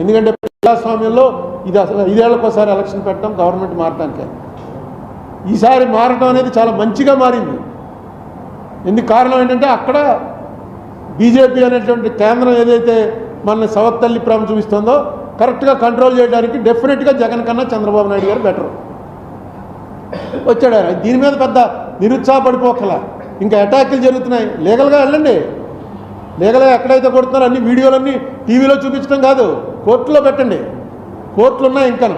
ఎందుకంటే ప్రజాస్వామ్యంలో ఇది అసలు ఐదేళ్ళకోసారి ఎలక్షన్ పెట్టడం గవర్నమెంట్ మారటానికే. ఈసారి మారటం అనేది చాలా మంచిగా మారింది. ఎందుకు కారణం ఏంటంటే అక్కడ బీజేపీ అనేటువంటి కేంద్రం ఏదైతే మన సవత్ తల్లి ప్రేమ చూపిస్తుందో కరెక్ట్గా కంట్రోల్ చేయడానికి డెఫినెట్గా జగన్ కన్నా చంద్రబాబు నాయుడు గారు బెటర్ వచ్చాడు ఆయన. దీని మీద పెద్ద నిరుత్సాహపడిపోకల. ఇంకా అటాకులు జరుగుతున్నాయి. లీగల్గా వెళ్ళండి. లీగల్గా ఎక్కడైతే కొడుతున్నారో అన్ని వీడియోలన్నీ టీవీలో చూపించడం కాదు. కోర్టులో పెట్టండి. కోర్టులు ఉన్నాయి ఇంకా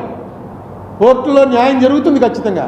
కోర్టులో న్యాయం జరుగుతుంది ఖచ్చితంగా.